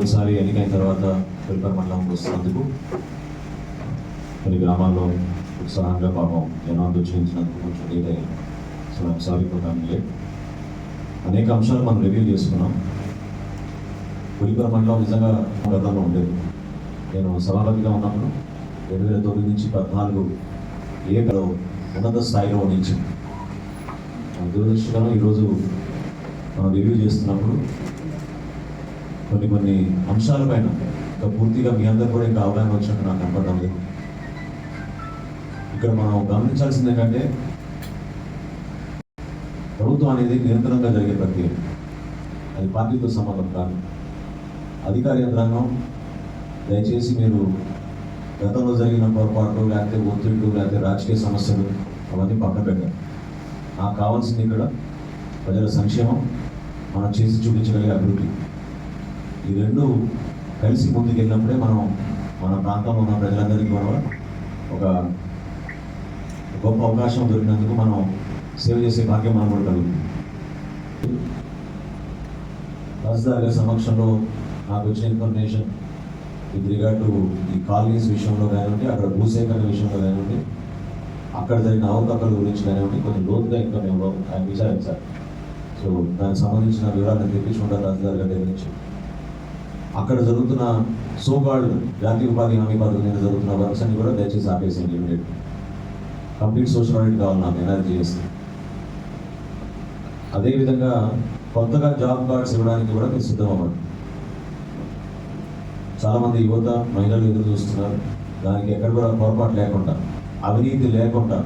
మొదటిసారి ఎన్నికైన తర్వాత తిరుపతి మండలం వస్తున్నందుకు కొన్ని గ్రామాల్లో ఉత్సాహంగా పాపం జనాన్ని చేయించినందుకు కొంచెం లేట్ అయ్యాను so I'm sorry for coming late అనేక అంశాలు మనం రివ్యూ చేసుకున్నాం. పులిపుర మండలం నిజంగా గతంలో ఉండేది. నేను సభాపతిగా ఉన్నప్పుడు రెండు వేల తొమ్మిది నుంచి పద్నాలుగు ఏకలో ఉన్నత స్థాయిలో నిలిచింది దురదృష్టకరం ఈరోజు మనం రివ్యూ చేస్తున్నప్పుడు కొన్ని కొన్ని అంశాలపైన ఇంకా పూర్తిగా మీ అందరు కూడా ఇంకా అవగాహన వచ్చినట్టు నాకు కనపడడం లేదు ఇక్కడ మనం గమనించాల్సింది ఏంటంటే ప్రభుత్వం అనేది నిరంతరంగా జరిగే ప్రక్రియ. అది పార్టీతో సంబంధం కాదు. అధికార యంత్రాంగం దయచేసి మీరు గతంలో జరిగిన పొరపాట్లు లేకపోతే ఒత్తిళ్ళు లేకపోతే రాజకీయ సమస్యలు అవన్నీ పక్కన పెట్టారు నాకు కావాల్సింది ఇక్కడ ప్రజల సంక్షేమం మనం చేసి చూపించగలిగే అభివృద్ధి. ఈ రెండు కలిసి ముందుకెళ్ళినప్పుడే మనం మన ప్రాంతంలో ఉన్న ప్రజలందరికీ కూడా ఒక గొప్ప అవకాశం దొరికినందుకు మనం సేవ చేసే భాగ్యం మనం కూడా కలుగుతుంది. తహసీల్దార్ గారి సమక్షంలో నాకు వచ్చిన ఇన్ఫర్మేషన్ విత్ రిగార్డ్ ఈ కాలనీస్ విషయంలో కానివ్వండి అక్కడ భూసేకరణ విషయంలో కానివ్వండి అక్కడ జరిగిన అవకతవకల గురించి కానివ్వండి కొంచెం లోతుగా ఇంకా మేము ఆయన విచారించాలి. సో దానికి సంబంధించిన వివరాలను తెప్పించుకుంటారు తహసీల్దార్ గారి దగ్గర నుంచి. అక్కడ జరుగుతున్న సోగాళ్ళు జాతీయ ఉపాధి హామీ పథకం మీద జరుగుతున్న వర్క్స్ అన్ని కూడా దయచేసి ఆపేసేయండి ఇమీడియట్ కంప్లీట్ సోషల్ ఆడిట్ కావాలి నాకు ఎనర్జీ చేస్తే. అదేవిధంగా కొత్తగా జాబ్ కార్డ్స్ ఇవ్వడానికి కూడా మీరు సిద్ధం అవ్వండి చాలామంది యువత మహిళలు ఎదురు చూస్తున్నారు. దానికి ఎక్కడ కూడా పొరపాటు లేకుండా అవినీతి లేకుండా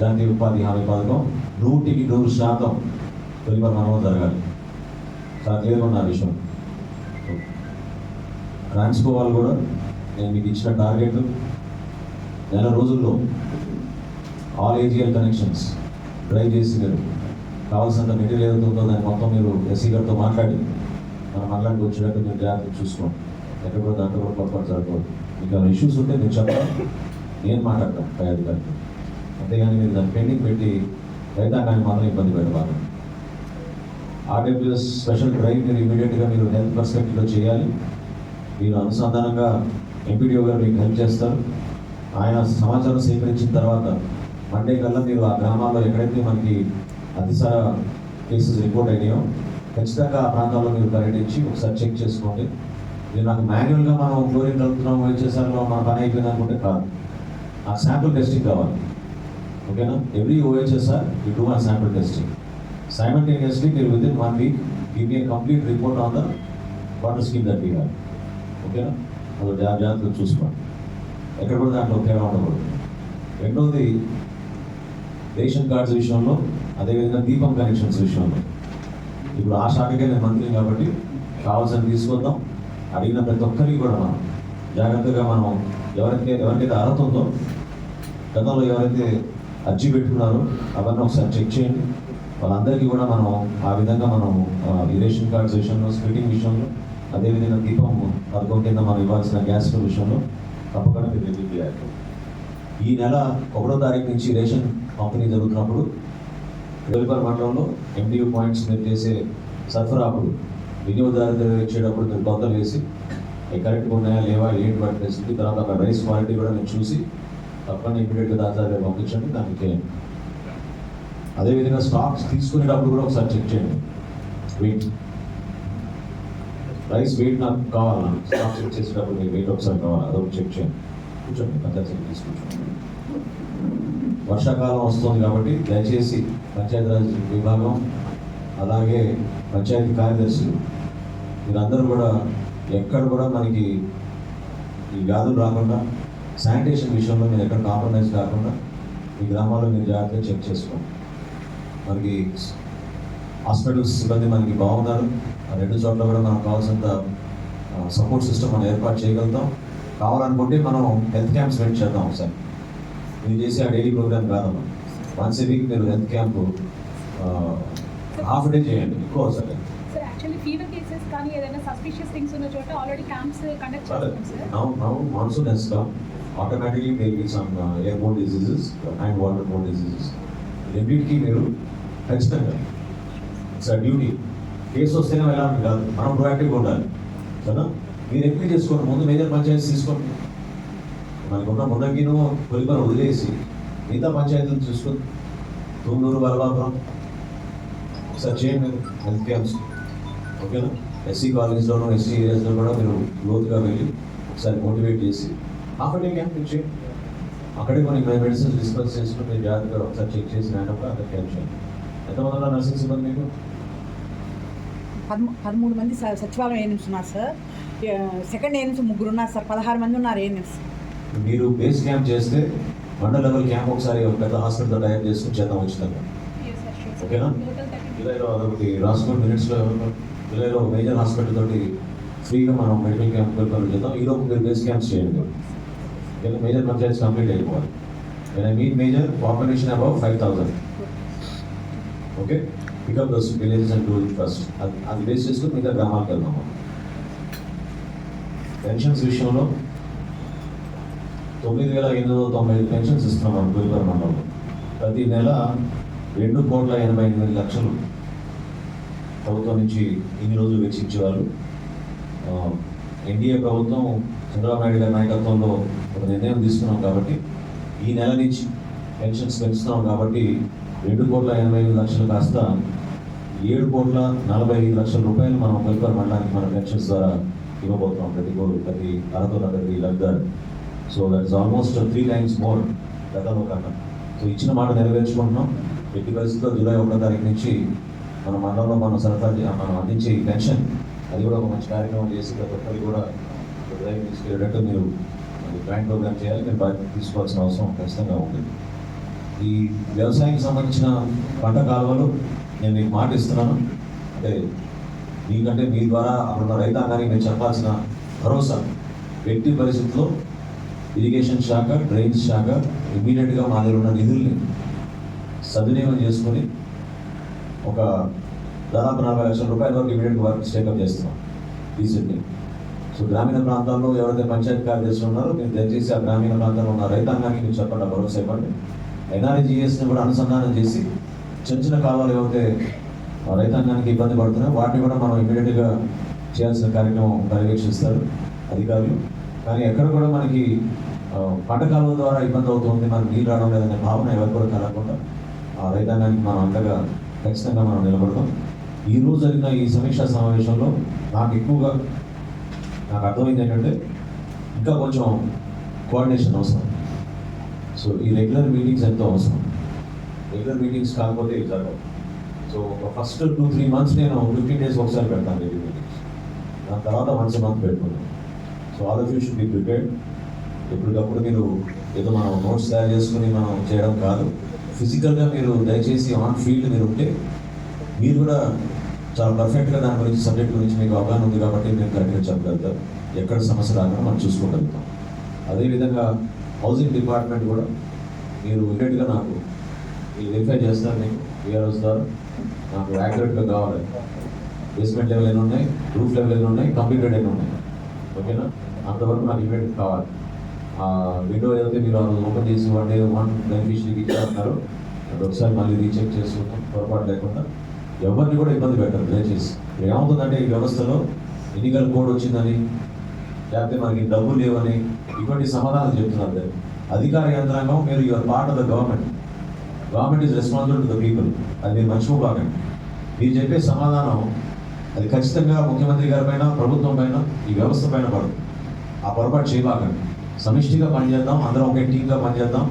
జాతీయ ఉపాధి హామీ పథకం నూటికి నూరు శాతం తొలి పరిమాణంలో జరగాలి. నాకు క్లియర్గా ఉన్న ఆ విషయం. ట్రాన్స్కో వాళ్ళు కూడా నేను మీకు ఇచ్చిన టార్గెట్ నెల రోజుల్లో ఆల్ ఏజియల్ కనెక్షన్స్ డ్రైవ్ చేసి మీరు కావాల్సినంత మెటీరియల్ ఏదైతే ఉందో దాన్ని మొత్తం మీరు ఎస్సీ గారితో మాట్లాడి మనం మాట్లాడికి వచ్చేటట్టు మీరు జాగ్రత్త చూసుకోండి. ఎక్కడ కూడా దాంట్లో కూడా పొరపాటు జరగకూడదు. మీకు ఏమైనా ఇష్యూస్ ఉంటే మీరు చెప్పాలి నేను మాట్లాడతాను పై అధికారికి అంతేగాని మీరు దాన్ని పెండింగ్ పెట్టి రైతాంగాన్ని మాత్రం ఇబ్బంది పెట్టబాకండి. ఆర్డబ్ల్యూఎస్ స్పెషల్ డ్రైవ్ మీరు ఇమీడియట్గా మీరు హెల్త్ పర్స్పెక్టివ్లో చేయాలి. మీరు అనుసంధానంగా ఎంపీడీఓ గారు మీకు హెల్ప్ చేస్తారు. ఆయన సమాచారం సేకరించిన తర్వాత మండే కల్లా మీరు ఆ గ్రామాల్లో ఎక్కడైతే మనకి అతిసార కేసెస్ రిపోర్ట్ అయినాయో ఖచ్చితంగా ఆ ప్రాంతాల్లో మీరు పర్యటించి ఒకసారి చెక్ చేసుకోండి. మీరు నాకు మాన్యువల్గా మనం క్లోరిన్ కలుపుతున్నాం ఓహెచ్ఎస్ఆర్లో మన పని అయిపోయింది అనుకుంటే కాదు. ఆ శాంపుల్ టెస్టింగ్ కావాలి. ఓకేనా? ఎవ్రీ ఓహెచ్ఎస్ఆర్ యూ డూ ఆ శాంపుల్ టెస్టింగ్. Simultaneously మీరు within one week give me complete report on the water scheme that we have ఓకేనా అది జాగ్రత్తగా చూసుకోండి ఎక్కడ కూడా దాంట్లో తేడా ఉండకూడదు. రెండవది రేషన్ కార్డ్స్ విషయంలో అదేవిధంగా దీపం కనెక్షన్స్ విషయంలో. ఇప్పుడు ఆ శాఖకే నేను మంత్రి కాబట్టి కావాల్సిన తీసుకొద్దాం. అడిగిన ప్రతి ఒక్కరికి కూడా మనం జాగ్రత్తగా మనం ఎవరైతే ఎవరికైతే అర్హత ఉందో గతంలో ఎవరైతే అర్జీ పెట్టుకున్నారో అవన్నీ ఒకసారి చెక్ చేయండి. వాళ్ళందరికీ కూడా మనం ఆ విధంగా మనం ఈ రేషన్ కార్డ్స్ విషయంలో స్ప్లిటింగ్ విషయంలో అదేవిధంగా దీపం పథకం కింద మనం ఇవ్వాల్సిన గ్యాస్ విషయంలో తప్పకుండా మీరు రివ్యూ చేయాలి. ఈ నెల ఒకటో తారీఖు నుంచి రేషన్ పంపిణీ జరుగుతున్నప్పుడు వెలుపర్ మండలంలో ఎండియూ పాయింట్స్ మీరు చేసే సరఫరా అప్పుడు వినియోగదారు ఇచ్చేటప్పుడు మీరు కొలతలు వేసి కరెక్ట్గా ఉన్నాయా? లేవా? ఏంటి వాటి తర్వాత రైస్ క్వాలిటీ కూడా నేను చూసి తప్పని ఇమీడియట్గా దాని పంపించండి దానికి చేయండి. అదేవిధంగా స్టాక్స్ తీసుకునేటప్పుడు కూడా ఒకసారి చెక్ చేయండి. వెయిట్ రైస్ వెయిట్ నాకు కావాలి? స్టాక్ చెక్ చేసేటప్పుడు మీకు వెయిట్ ఒకసారి కావాలి? అదొకటి చెక్ చేయండి. కూర్చోండి పంచాయతీ తీసుకుంటాం వర్షాకాలం వస్తుంది కాబట్టి దయచేసి పంచాయతీరాజ్ విభాగం అలాగే పంచాయతీ కార్యదర్శులు మీరందరూ కూడా ఎక్కడ కూడా మనకి ఈ వ్యాధులు రాకుండా శానిటేషన్ విషయంలో మీరు ఎక్కడ కాంప్రమైజ్ కాకుండా మీ గ్రామాల్లో మీరు జాగ్రత్తగా చెక్ చేసుకోండి. మనకి హాస్పిటల్స్ సిబ్బంది మనకి బాగున్నారు ఆ రెండు చోట్ల కూడా మనకు కావాల్సినంత సపోర్ట్ సిస్టమ్ మనం ఏర్పాటు చేయగలుగుతాం. కావాలనుకుంటే మనం హెల్త్ క్యాంప్స్ వెయిట్ చేద్దాం ఒకసారి మీరు చేసే ఆ డైలీ ప్రోగ్రామ్ కాదమ్మా. వన్స్ ఏ వీక్ మీరు హెల్త్ క్యాంప్ హాఫ్ డే చేయండి. ఎక్కువ అవసరం sir sir there will be some uh, airborne diseases and waterborne diseases. రెండింటికి మీరు ఖచ్చితంగా. It's a duty. కేసు వస్తేనే వెళ్ళాలని కాదు మనం ప్రొయాక్టివ్గా ఉండాలి. సరేనా? మీరు ఎంపీ చేసుకోండి. ముందు మేజర్ పంచాయతీ తీసుకోండి. మనకున్న ముందగిను కొలిపని వదిలేసి మిగతా పంచాయతీలు చూసుకొని తూందూరు బలబాపురం ఒకసారి చేయండి. Health camps. ఓకేనా? ఎస్సీ కాలేజ్లోనూ ఎస్సీ ఏరియాస్లో కూడా మీరు లోతుగా వెళ్ళి ఒకసారి మోటివేట్ చేసి అక్కడే క్యాంప్ చేయండి? అక్కడే మనకి మెడిసిన్స్ డిస్కస్ చేసుకుని మీరు జాగ్రత్తగా ఒకసారి చెక్ చేసి రానప్పుడు అక్కడ క్యాంప్ చేయండి. ఎంతమంది నర్సింగ్ సిబ్బంది మీకు? పదమూ పదమూడు మంది స- సచివాలయం ఏఎన్ఎంస్ ఉన్నారు సార్. సెకండ్ ఏఎన్ఎంస్ ముగ్గురు ఉన్నారు సార్. పదహారు మంది ఉన్నారు ఏఎన్ఎంస్. మీరు బేస్ క్యాంప్ చేస్తే మండల లెవెల్ క్యాంప్ ఒకసారి ఒక పెద్ద హాస్పిటల్తో టైప్ చేసుకుని చేద్దాం ఉచితంగా ఓకేనా? జూలైలో అదొకటి రాసుకుని మినిట్స్లో జూలైలో ఒక మేజర్ హాస్పిటల్ తోటి ఫ్రీగా మనం మెడికల్ క్యాంప్ వెల్కమ్ చేద్దాం. ఈలోపు మీరు బేస్ క్యాంప్స్ చేయండి. ఇలా మేజర్ పంచాయతీస్ కంప్లీట్ అయిపోవాలి. I mean major population above five thousand okay pickup those villages and tool first అది అది బేస్ చేసుకుని మిగతా గ్రామాలకు వెళ్దాం పెన్షన్స్ విషయంలో తొమ్మిది వేల ఎనిమిది వందల తొంభై ఐదు పెన్షన్స్ ఇస్తున్నాం మనం గురుగారు మండలంలో. ప్రతి నెల రెండు కోట్ల ఎనభై ఎనిమిది లక్షలు ప్రభుత్వం నుంచి ఇన్ని రోజులు వెచ్చించేవాళ్ళు ఎన్డీఏ ప్రభుత్వం చంద్రబాబు నాయుడు గారి నాయకత్వంలో ఒక నిర్ణయం తీసుకున్నాం కాబట్టి ఈ నెల నుంచి పెన్షన్స్ పెంచుతున్నాం కాబట్టి రెండు కోట్ల ఎనభై ఐదు లక్షలు కాస్త ఏడు కోట్ల నలభై ఐదు లక్షల రూపాయలు మనం వెల్ఫేర్ మండలానికి మన పెన్షన్స్ ద్వారా ఇవ్వబోతున్నాం ప్రతి కోరు ప్రతి అర్హత ప్రతి లబ్ధారు. So that's almost three times more గతంలో కన్నా. సో ఇచ్చిన మాట నెరవేర్చుకుంటున్నాం. ఎట్టి పరిస్థితుల్లో జూలై ఒకటో తారీఖు నుంచి మన మండలంలో మనం సరఫరా మనం అందించే ఈ పెన్షన్ అది కూడా ఒక మంచి కార్యక్రమం చేసి ప్రతి ఒక్కరికి కూడా ఉదయం తీసుకెళ్ళేటట్టు మీరు జాయింట్ ప్రోగ్రామ్ చేయాలి. మీరు బాధ్యత తీసుకోవాల్సిన అవసరం ఖచ్చితంగా ఉంటుంది. ఈ వ్యవసాయానికి సంబంధించిన పంట కాలువలు నేను మీకు మాట ఇస్తున్నాను. అంటే మీకంటే మీ ద్వారా అక్కడ రైతాంగానికి నేను చెప్పాల్సిన భరోసా. వ్యక్తి పరిస్థితుల్లో ఇరిగేషన్ శాఖ డ్రైన్స్ శాఖ ఇమీడియట్గా మా దగ్గర ఉన్న నిధుల్ని సద్వినియోగం చేసుకొని ఒక దాదాపు నలభై లక్షల రూపాయల వరకు ఇమీడియట్ వర్క్ స్టేకప్ చేస్తున్నాం. రీసెంట్లీ. సో గ్రామీణ ప్రాంతాల్లో ఎవరైతే పంచాయతీ కార్యదర్శులు ఉన్నారో మీరు దయచేసి ఆ గ్రామీణ ప్రాంతాల్లో ఉన్న రైతాంగానికి మీరు చెప్పండి భరోసా ఇవ్వండి. ఎన్ఆర్జీఎస్ని కూడా అనుసంధానం చేసి చిన్న చిన్న కాలువలు ఏవైతే ఆ రైతాంగానికి ఇబ్బంది పడుతున్నాయో వాటిని కూడా మనం ఇమీడియట్గా చేయాల్సిన కార్యక్రమం పర్యవేక్షిస్తారు అధికారులు. కానీ ఎక్కడ కూడా మనకి పంట కాలువ ద్వారా ఇబ్బంది అవుతుంది మనకు నీళ్ళు రావడం లేదనే భావన ఎవరు కూడా కలగకుండా ఆ రైతాంగానికి మనం అంతగా ఖచ్చితంగా మనం నిలబడతాం. ఈ రోజు జరిగిన ఈ సమీక్షా సమావేశంలో నాకు ఎక్కువగా నాకు అర్థమైంది ఏంటంటే ఇంకా కొంచెం కోఆర్డినేషన్ అవసరం. సో ఈ రెగ్యులర్ మీటింగ్స్ ఎంతో అవసరం. రెగ్యులర్ మీటింగ్స్ కాకపోతే ఇవి సో ఒక ఫస్ట్ టూ త్రీ మంత్స్ నేను ఫిఫ్టీన్ డేస్ ఒకసారి పెడతాను రెగ్యులర్ మీటింగ్స్ దాని తర్వాత వన్స్ మంత్ పెట్టుకున్నాను so all of you should be prepared ఎప్పటికప్పుడు మీరు ఏదో మనం నోట్స్ తయారు చేసుకుని మనం చేయడం కాదు. ఫిజికల్గా మీరు దయచేసి ఆన్ ఫీల్డ్ మీరు ఉంటే మీరు కూడా చాలా పర్ఫెక్ట్గా దాని గురించి సబ్జెక్ట్ గురించి మీకు అవగాహన ఉంది కాబట్టి మేము కరెక్ట్గా చెప్పగలుగుతాం ఎక్కడ సమస్య రాకుండా మనం చూసుకోగలుగుతాం. అదేవిధంగా హౌసింగ్ డిపార్ట్మెంట్ కూడా మీరు ఇమీడియట్గా నాకు మీరు వెరిఫై చేస్తారు నేను క్లియర్ వస్తారు. నాకు యాక్యురేట్గా కావాలి. బేస్మెంట్ లెవెల్ ఎన్ని ఉన్నాయి? రూఫ్ లెవెల్ ఎన్ని ఉన్నాయి? కంప్లీటెడ్ ఎన్ని ఉన్నాయి? ఓకేనా? అంతవరకు నాకు ఇమీడియట్ కావాలి. ఆ విండో ఏదైతే మీరు ఓపెన్ చేసి వన్ డే వన్ బెనిఫిషరీకి ఇచ్చారన్నారో అది ఒకసారి మళ్ళీ రీచెక్ చేసుకుంటాం. పొరపాటు లేకుండా ఎవరిని కూడా ఇబ్బంది పెట్టరు దయచేసి. ఏమవుతుందంటే ఈ వ్యవస్థలో ఎన్నికల కోడ్ వచ్చిందని లేకపోతే మనకి డబ్బులు లేవని ఇటువంటి సమాధానం చెప్తున్నారు దాన్ని అధికార యంత్రాంగం మీరు your part of the government. Government is responsible to the people అది మీరు మర్చిపోకండి మీరు చెప్పే సమాధానం అది ఖచ్చితంగా ముఖ్యమంత్రి గారి పైన ప్రభుత్వం పైన ఈ వ్యవస్థ పైన పడదు. ఆ పొరపాటు చేయబాకండి. సమిష్టిగా పనిచేద్దాం అందరం ఒకే టీంగా పనిచేద్దాం.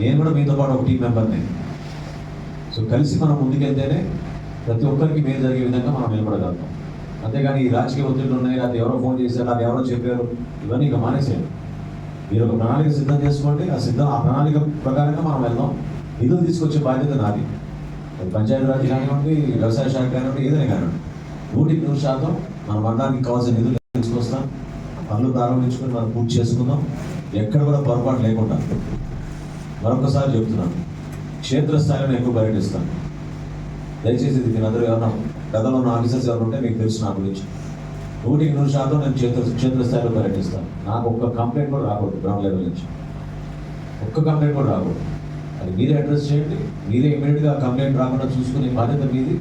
నేను కూడా మీతో పాటు ఒక టీం మెంబర్ని. సో కలిసి మనం ముందుకెళ్తేనే ప్రతి ఒక్కరికి మేలు జరిగే విధంగా మనం నిలబడగలుగుతాం. అంతేగాని ఈ రాజకీయ ఒత్తిళ్ళు ఉన్నాయి అది ఎవరో ఫోన్ చేశారు అది ఎవరో చెప్పారు ఇవన్నీ ఇక మానేసేయండి. మీరు ఒక ప్రణాళిక సిద్ధం చేసుకోండి ఆ సిద్ధం ఆ ప్రణాళిక ప్రకారంగా మనం వెళ్దాం. నిధులు తీసుకొచ్చే బాధ్యత నాది. అది పంచాయతీరాజ్ కానివ్వండి వ్యవసాయ శాఖ కానివ్వండి ఏదైనా కానివ్వండి. నూటికి నూరు శాతం మన మండలానికి కావాల్సిన నిధులు తీసుకొస్తాం. పనులు ప్రారంభించుకొని మనం పూర్తి చేసుకుందాం. ఎక్కడ కూడా పొరపాటు లేకుండా. మరొకసారి చెప్తున్నాను. క్షేత్రస్థాయిలో ఎక్కువ పర్యటిస్తాను. దయచేసి ఇది మీరు అందరూ ఏమన్నా గతంలో ఉన్న ఆఫీసర్స్ ఎవరు ఉంటే మీకు తెలుసు నా గురించి. నూటికి నూరు శాతం నేను క్షేత్ర క్షేత్రస్థాయిలో పర్యటిస్తాను. నాకు ఒక్క కంప్లైంట్ కూడా రాకూడదు గ్రౌండ్ లెవెల్ నుంచి. ఒక్క కంప్లైంట్ కూడా రాకూడదు. అది మీరే అడ్రస్ చేయండి మీరే ఇమీడియట్గా కంప్లైంట్ రాకుండా చూసుకునే బాధ్యత మీది.